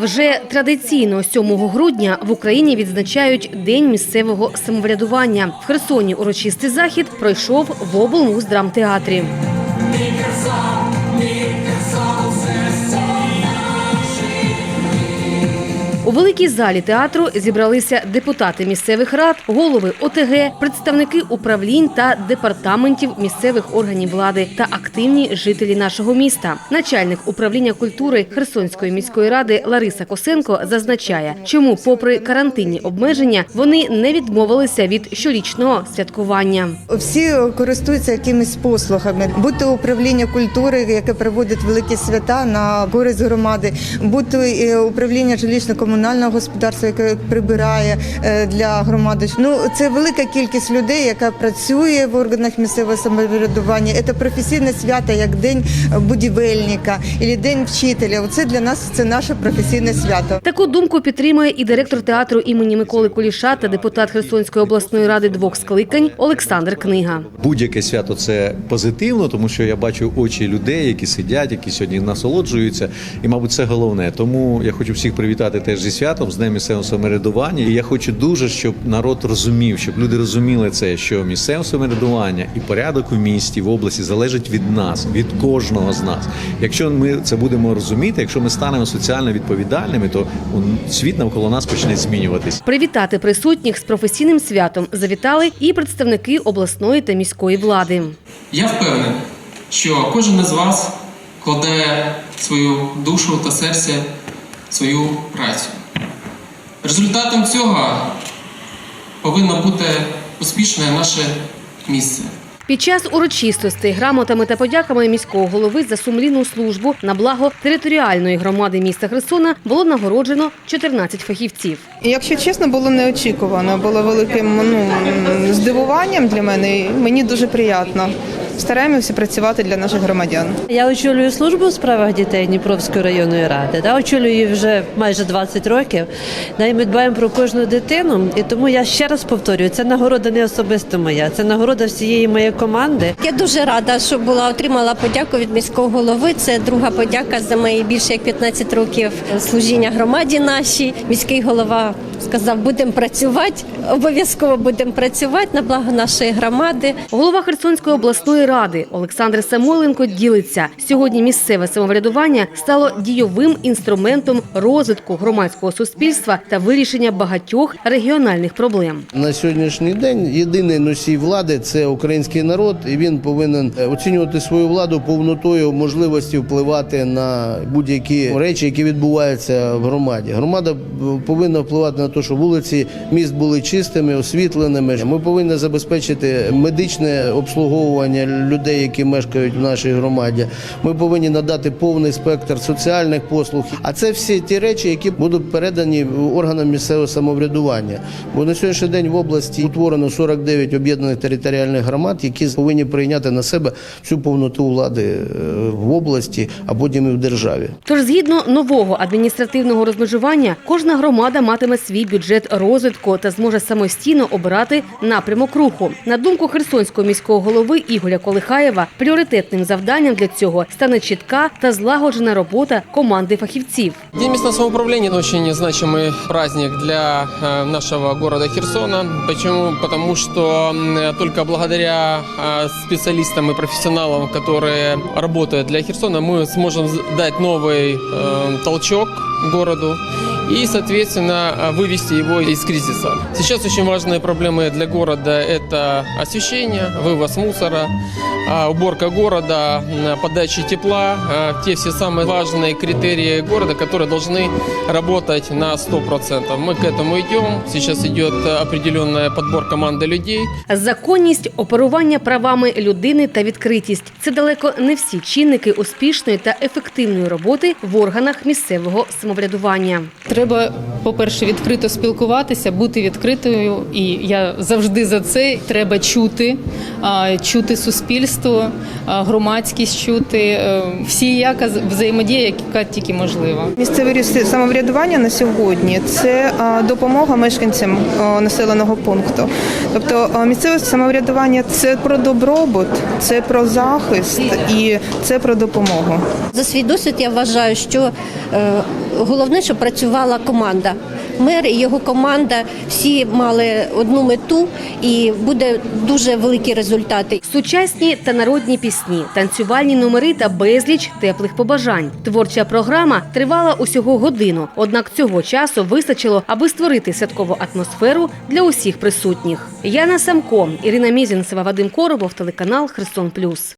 Вже традиційно 7 грудня в Україні відзначають День місцевого самоврядування. В Херсоні урочистий захід пройшов в облмуздрамтеатрі. У великій залі театру зібралися депутати місцевих рад, голови ОТГ, представники управлінь та департаментів місцевих органів влади та активні жителі нашого міста. Начальник управління культури Херсонської міської ради Лариса Косенко зазначає, чому, попри карантинні обмеження, вони не відмовилися від щорічного святкування. Всі користуються якимись послугами, будь то управління культури, яке проводить великі свята на користь громади, будь то і управління жилищно-комунального господарства, яке прибирає е, для громади. Ну це велика кількість людей, яка працює в органах місцевого самоврядування. Це професійне свято, як день будівельника або день вчителя. Оце для нас це наше професійне свято. Таку думку підтримує і директор театру імені Миколи Куліша та депутат Херсонської обласної ради двох скликань Олександр Книга. Будь-яке свято це позитивно, тому що я бачу очі людей, які сидять, які сьогодні насолоджуються, і, мабуть, це головне. Тому я хочу всіх привітати теж зі святом, з Днем місцевого самоврядування. І я хочу дуже, щоб народ розумів, щоб люди розуміли це, що місцеве самоврядування і порядок у місті в області залежить від нас, від кожного з нас. Якщо ми це будемо розуміти, якщо ми станемо соціально відповідальними, то у- світ навколо нас почне змінюватись. Привітати присутніх з професійним святом завітали і представники обласної та міської влади. Я впевнений, що кожен із вас кладе свою душу та серце в свою працю. Результатом цього повинно бути успішне наше місце. Під час урочистостей грамотами та подяками міського голови за сумлінну службу на благо територіальної громади міста Херсона було нагороджено 14 фахівців. Якщо чесно, було неочікувано, було великим ну, здивуванням для мене. і Мені дуже приємно. Стараємося працювати для наших громадян. Я очолюю службу у справах дітей Дніпровської районної ради. Да, очолюю її вже майже 20 років. Да, і ми дбаємо про кожну дитину. І тому я ще раз повторюю, це нагорода не особисто моя, це нагорода всієї моєї команди. Я дуже рада, що була отримала подяку від міського голови. Це друга подяка за мої більше як 15 років служіння громаді нашій. Міський голова сказав, будемо працювати, обов'язково будемо працювати на благо нашої громади. Голова Херсонської обласної ради Олександр Самойленко ділиться. Сьогодні місцеве самоврядування стало дійовим інструментом розвитку громадського суспільства та вирішення багатьох регіональних проблем. На сьогоднішній день єдиний носій влади це український народ, і він повинен е, оцінювати свою владу повнотою можливості впливати на будь-які речі, які відбуваються в громаді. Громада е, повинна впливати на те, щоб вулиці міст були чистими, освітленими. Ми повинні забезпечити медичне обслуговування людей, які мешкають в нашій громаді. Ми повинні надати повний спектр соціальних послуг. А це всі ті речі, які будуть передані органам місцевого самоврядування. Бо на сьогоднішній день в області утворено 49 об'єднаних територіальних громад, які повинні прийняти на себе всю повноту влади е, в області, а потім і в державі. Тож, згідно нового адміністративного розмежування, кожна громада матиме свій бюджет розвитку та зможе самостійно обирати напрямок руху. На думку Херсонського міського голови Ігоря Колихаєва, пріоритетним завданням для цього стане чітка та злагоджена робота команди фахівців. День местного самоуправления – это очень значимый праздник для э, нашего города Херсона. Почему? Потому что м, только благодаря э, специалистам и профессионалам, которые работают для Херсона, мы сможем з- дать новый э, толчок городу и, соответственно, э, вывести его из кризиса. Сейчас очень важные проблемы для города – это освещение, вывоз мусора, а, уборка города, м, подача тепла, а, те все самые важные критерии города, которые должны работать на 100%. Мы к этому идем. Сейчас идет э, определенная подбор команды людей. Законність, оперування правами людини та відкритість це далеко не всі чинники успішної та ефективної роботи в органах місцевого самоврядування. Треба, по-перше, відкрито спілкуватися, бути відкритою, і я завжди за це. Треба чути, чути суспільство. громадськість чути, е, всіяка з- взаємодія, яка тільки можлива. Місцеве самоврядування на сьогодні це допомога мешканцям населеного пункту. Тобто місцеве самоврядування це про добробут, це про захист і це про допомогу. За свій досвід я вважаю, що е, головне, щоб працювала команда. Мер і його команда всі мали одну мету, і буде дуже великі результати. Сучасні та народні пісні, танцювальні номери та безліч теплих побажань. Творча програма тривала усього годину, однак цього часу вистачило, аби створити святкову атмосферу для усіх присутніх. Яна Самко, Ірина Мізінцева, Вадим Коробов, телеканал Херсон Плюс.